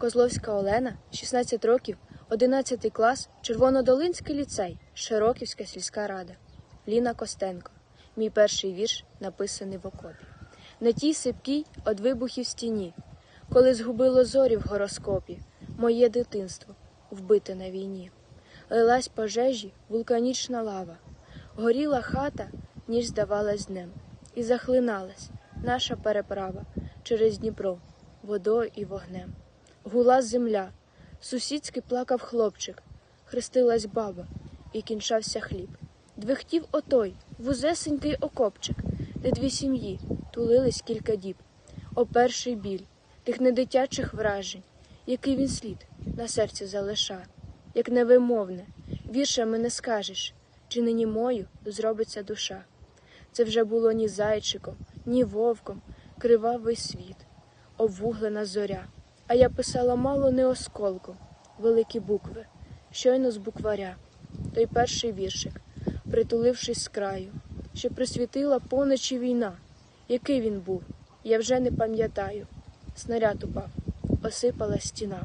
Козловська Олена, 16 років, 11 клас, Червонодолинський ліцей, Широківська сільська рада. Ліна Костенко. Мій перший вірш написаний в окопі. На тій сипкій од вибухів стіні, коли згубило зорі в гороскопі, моє дитинство вбите на війні. Лилась пожежі вулканічна лава, горіла хата, ніж здавалась днем, і захлиналась наша переправа через Дніпро водою і вогнем. Гула земля, сусідський плакав хлопчик, хрестилась баба, і кінчався хліб. Двихтів отой, вузесенький окопчик, де дві сім'ї тулились кілька діб. О перший біль тих недитячих вражень, який він слід на серці залиша, як невимовне, віршами не скажеш, чи нині мою зробиться душа. Це вже було ні зайчиком, ні вовком, кривавий світ, обвуглена зоря. А я писала мало не осколком, великі букви, щойно з букваря. Той перший віршик, притулившись з краю, що присвітила поночі війна. Який він був, я вже не пам'ятаю. Снаряд упав, осипала стіна.